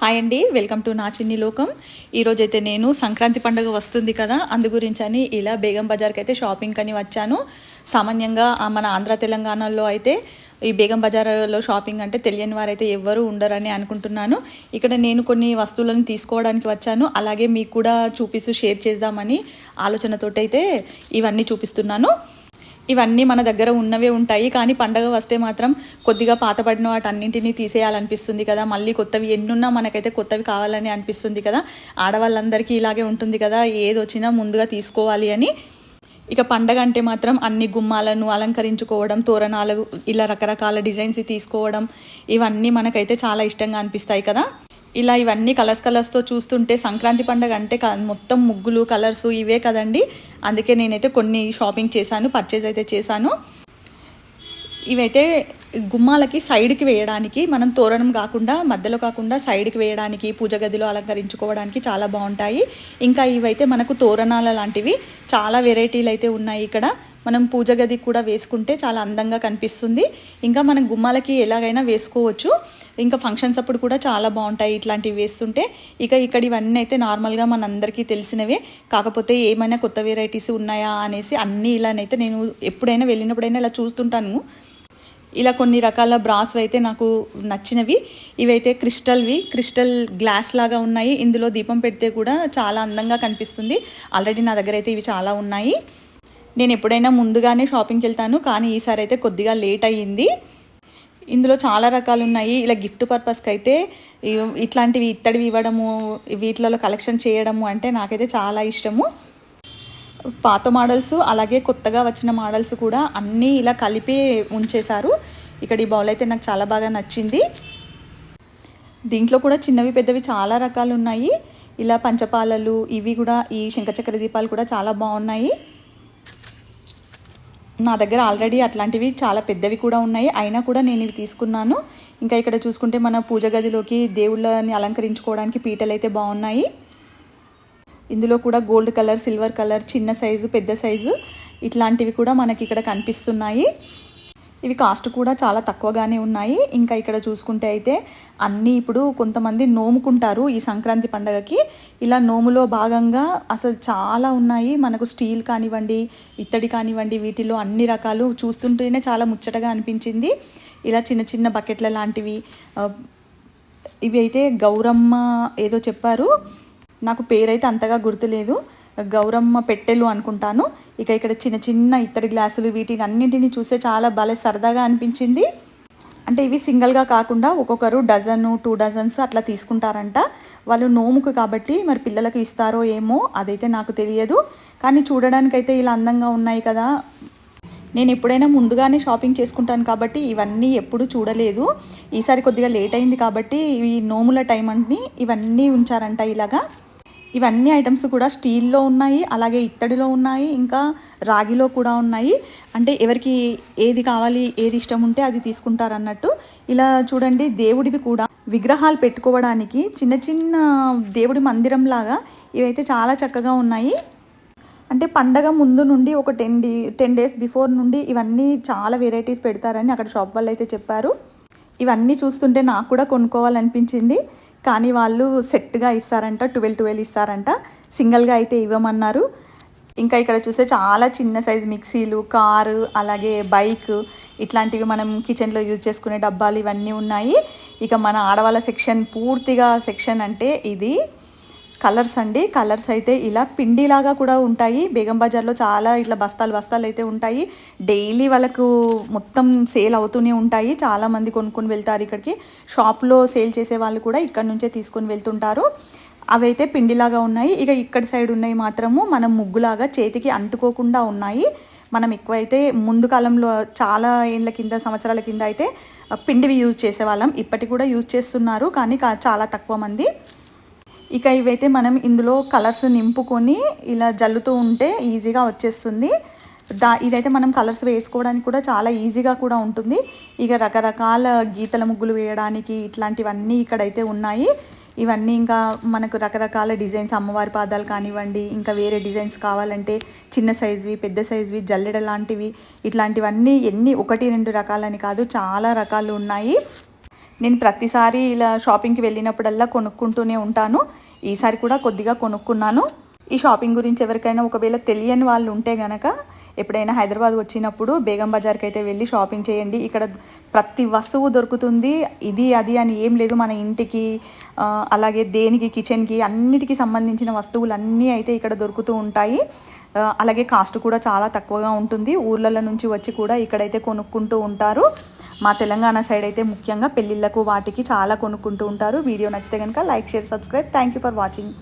Hi అండి welcome to నా చిన్ని లోకం ఈరోజైతే నేను సంక్రాంతి పండుగ వస్తుంది కదా అందు గురించి అని ఇలా బేగం బజార్కి అయితే షాపింగ్ అని వచ్చాను. సామాన్యంగా మన ఆంధ్ర తెలంగాణలో అయితే ఈ బేగం బజార్లో షాపింగ్ అంటే తెలియని వారైతే ఎవ్వరూ ఉండరని అనుకుంటున్నాను. ఇక్కడ నేను కొన్ని వస్తువులను తీసుకోవడానికి వచ్చాను. అలాగే మీకు కూడా చూపిస్తూ షేర్ చేద్దామని ఆలోచనతోటైతే ఇవన్నీ చూపిస్తున్నాను. ఇవన్నీ మన దగ్గర ఉన్నవే ఉంటాయి. కానీ పండగ వస్తే మాత్రం కొద్దిగా పాతపడిన వాటన్నింటినీ తీసేయాలనిపిస్తుంది కదా. మళ్ళీ కొత్తవి ఎన్నున్నా మనకైతే కొత్తవి కావాలని అనిపిస్తుంది కదా. ఆడవాళ్ళందరికీ ఇలాగే ఉంటుంది కదా. ఏది వచ్చినా ముందుగా తీసుకోవాలి అని. ఇక పండగ అంటే మాత్రం అన్ని గుమ్మాలను అలంకరించుకోవడం తోరణాలు ఇలా రకరకాల డిజైన్స్ తీసుకోవడం ఇవన్నీ మనకైతే చాలా ఇష్టంగా అనిపిస్తాయి కదా. ఇలా ఇవన్నీ కలర్స్ కలర్స్తో చూస్తుంటే సంక్రాంతి పండగ అంటే మొత్తం ముగ్గులు కలర్స్ ఇవే కదండి. అందుకే నేనైతే కొన్ని షాపింగ్ చేశాను పర్చేజ్ అయితే చేశాను. ఇవైతే గుమ్మాలకి సైడ్కి వేయడానికి మనం తోరణం కాకుండా మధ్యలో కాకుండా సైడ్కి వేయడానికి పూజ గదిలో అలంకరించుకోవడానికి చాలా బాగుంటాయి. ఇంకా ఇవైతే మనకు తోరణాల లాంటివి చాలా వెరైటీలు అయితే ఉన్నాయి ఇక్కడ. మనం పూజ గదికి కూడా వేసుకుంటే చాలా అందంగా కనిపిస్తుంది. ఇంకా మనం గుమ్మాలకి ఎలాగైనా వేసుకోవచ్చు. ఇంకా ఫంక్షన్స్ అప్పుడు కూడా చాలా బాగుంటాయి. ఇట్లాంటివి వేస్తుంటే ఇక ఇక్కడ ఇవన్నీ అయితే నార్మల్గా మనందరికీ తెలిసినవే. కాకపోతే ఏమైనా కొత్త వెరైటీస్ ఉన్నాయా అనేసి అన్నీ ఇలానైతే నేను ఎప్పుడైనా వెళ్ళినప్పుడైనా ఇలా చూస్తుంటాను. ఇలా కొన్ని రకాల బ్రాస్ అయితే నాకు నచ్చినవి. ఇవైతే క్రిస్టల్వి క్రిస్టల్ గ్లాస్ లాగా ఉన్నాయి. ఇందులో దీపం పెడితే కూడా చాలా అందంగా కనిపిస్తుంది. ఆల్రెడీ నా దగ్గర అయితే ఇవి చాలా ఉన్నాయి. నేను ఎప్పుడైనా ముందుగానే షాపింగ్కి వెళ్తాను. కానీ ఈసారి అయితే కొద్దిగా లేట్ అయ్యింది. ఇందులో చాలా రకాలు ఉన్నాయి ఇలా గిఫ్ట్ పర్పస్కి అయితే ఇట్లాంటివి ఇత్తడివి ఇవ్వడము వీటిలలో కలెక్షన్ చేయడము అంటే నాకైతే చాలా ఇష్టము. పాత మోడల్స్ అలాగే కొత్తగా వచ్చిన మోడల్స్ కూడా అన్నీ ఇలా కలిపి ఉంచేశారు. ఇక్కడ ఈ బౌల్ అయితే నాకు చాలా బాగా నచ్చింది. దీంట్లో కూడా చిన్నవి పెద్దవి చాలా రకాలు ఉన్నాయి ఇలా పంచపాలలు ఇవి కూడా ఈ శంఖచక్ర దీపాలు కూడా చాలా బాగున్నాయి. నా దగ్గర ఆల్రెడీ అట్లాంటివి చాలా పెద్దవి కూడా ఉన్నాయి. అయినా కూడా నేను ఇవి తీసుకున్నాను. ఇంకా ఇక్కడ చూసుకుంటే మన పూజ గదిలోకి దేవుళ్ళని అలంకరించుకోవడానికి పీటలు అయితే బాగున్నాయి. ఇందులో కూడా గోల్డ్ కలర్ సిల్వర్ కలర్ చిన్న సైజు పెద్ద సైజు ఇట్లాంటివి కూడా మనకి ఇక్కడ కనిపిస్తున్నాయి. ఇవి కాస్ట్ కూడా చాలా తక్కువగానే ఉన్నాయి. ఇంకా ఇక్కడ చూసుకుంటే అయితే అన్నీ ఇప్పుడు కొంతమంది నోముకుంటారు ఈ సంక్రాంతి పండగకి. ఇలా నోములో భాగంగా అసలు చాలా ఉన్నాయి. మనకు స్టీల్ కానివ్వండి ఇత్తడి కానివ్వండి వీటిలో అన్ని రకాలు చూస్తుంటేనే చాలా ముచ్చటగా అనిపించింది. ఇలా చిన్న చిన్న బకెట్ల లాంటివి ఇవి అయితే గౌరమ్మ ఏదో చెప్పారు. నాకు పేరైతే అంతగా గుర్తులేదు. గౌరమ్మ పెట్టెలు అనుకుంటాను. ఇక ఇక్కడ చిన్న చిన్న ఇత్తడి గ్లాసులు వీటిని అన్నింటిని చూస్తే చాలా భలే సరదాగా అనిపించింది. అంటే ఇవి సింగిల్గా కాకుండా ఒక్కొక్కరు డజను టూ డజన్స్ అట్లా తీసుకుంటారంట. వాళ్ళు నోముకు కాబట్టి మరి పిల్లలకు ఇస్తారో ఏమో అదైతే నాకు తెలియదు. కానీ చూడడానికైతే ఇలా అందంగా ఉన్నాయి కదా. నేను ఎప్పుడైనా ముందుగానే షాపింగ్ చేసుకుంటాను కాబట్టి ఇవన్నీ ఎప్పుడు చూడలేదు. ఈసారి కొద్దిగా లేట్ అయింది కాబట్టి ఈ నోముల టైం అని ఇవన్నీ ఉంచారంట ఇలాగా. ఇవన్నీ ఐటమ్స్ కూడా స్టీల్లో ఉన్నాయి అలాగే ఇత్తడిలో ఉన్నాయి ఇంకా రాగిలో కూడా ఉన్నాయి. అంటే ఎవరికి ఏది కావాలి ఏది ఇష్టం ఉంటే అది తీసుకుంటారన్నట్టు. ఇలా చూడండి దేవుడివి కూడా విగ్రహాలు పెట్టుకోవడానికి చిన్న చిన్న దేవుడి మందిరం లాగా ఇవైతే చాలా చక్కగా ఉన్నాయి. అంటే పండగ ముందు నుండి ఒక ten day ten days before నుండి ఇవన్నీ చాలా వెరైటీస్ పెడతారని అక్కడ షాప్ వాళ్ళు అయితే చెప్పారు. ఇవన్నీ చూస్తుంటే నాకు కూడా కొనుక్కోవాలనిపించింది. కానీ వాళ్ళు సెట్గా ఇస్తారంట ట్వెల్వ్ ట్వెల్వ్ ఇస్తారంట. సింగిల్గా అయితే ఇవ్వమన్నారు. ఇంకా ఇక్కడ చూస్తే చాలా చిన్న సైజ్ మిక్సీలు కారు అలాగే బైక్ ఇట్లాంటివి మనం కిచెన్లో యూజ్ చేసుకునే డబ్బాలు ఇవన్నీ ఉన్నాయి. ఇక మన ఆడవాళ్ళ సెక్షన్ పూర్తిగా సెక్షన్ అంటే ఇది. కలర్స్ అండి. కలర్స్ అయితే ఇలా పిండిలాగా కూడా ఉంటాయి. బేగం బజార్లో చాలా ఇట్లా బస్తాలు బస్తాలు అయితే ఉంటాయి. డైలీ వాళ్ళకు మొత్తం సేల్ అవుతూనే ఉంటాయి. చాలా మంది కొనుక్కొని వెళ్తారు ఇక్కడికి. షాప్లో సేల్ చేసే వాళ్ళు కూడా ఇక్కడ నుంచే తీసుకొని వెళ్తుంటారు. అవైతే పిండిలాగా ఉన్నాయి. ఇక ఇక్కడ సైడ్ ఉన్నాయి మాత్రము. మనం ముగ్గులాగా చేతికి అంటుకోకుండా ఉన్నాయి. మనం ఎక్కువైతే ముందు కాలంలో చాలా ఏళ్ళ కింద సంవత్సరాల కింద అయితే పిండివి యూజ్ చేసేవాళ్ళం. ఇప్పటికి కూడా యూజ్ చేస్తున్నారు. కానీ చాలా తక్కువ మంది. ఇక ఇవైతే మనం ఇందులో కలర్స్ నింపుకొని ఇలా జల్లుతూ ఉంటే ఈజీగా వచ్చేస్తుంది. దా ఇదైతే మనం కలర్స్ వేసుకోవడానికి కూడా చాలా ఈజీగా కూడా ఉంటుంది. ఇక రకరకాల గీతల ముగ్గులు వేయడానికి ఇట్లాంటివన్నీ ఇక్కడైతే ఉన్నాయి. ఇవన్నీ ఇంకా మనకు రకరకాల డిజైన్స్ అమ్మవారి పాదాలు కానివ్వండి ఇంకా వేరే డిజైన్స్ కావాలంటే చిన్న సైజువి పెద్ద సైజువి జల్లెడ లాంటివి ఇట్లాంటివన్నీ ఎన్ని ఒకటి రెండు రకాలని కాదు చాలా రకాలు ఉన్నాయి. నేను ప్రతిసారి ఇలా షాపింగ్కి వెళ్ళినప్పుడల్లా కొనుక్కుంటూనే ఉంటాను. ఈసారి కూడా కొద్దిగా కొనుక్కున్నాను. ఈ షాపింగ్ గురించి ఎవరికైనా ఒకవేళ తెలియని వాళ్ళు ఉంటే గనక ఎప్పుడైనా హైదరాబాద్ వచ్చినప్పుడు బేగం బజార్కి అయితే వెళ్ళి షాపింగ్ చేయండి. ఇక్కడ ప్రతి వస్తువు దొరుకుతుంది. ఇది అది అని ఏం లేదు మన ఇంటికి అలాగే దేనికి కిచెన్కి అన్నిటికీ సంబంధించిన వస్తువులన్నీ అయితే ఇక్కడ దొరుకుతూ ఉంటాయి. అలాగే కాస్ట్ కూడా చాలా తక్కువగా ఉంటుంది. ఊర్లలో నుంచి వచ్చి కూడా ఇక్కడైతే కొనుక్కుంటూ ఉంటారు. మా తెలంగాణ సైడ్ అయితే ముఖ్యంగా పెళ్ళిళ్ళకు వాటికి చాలా కొనుక్కుంటూ ఉంటారు. వీడియో నచ్చితే కనుక like share subscribe. Thank you for watching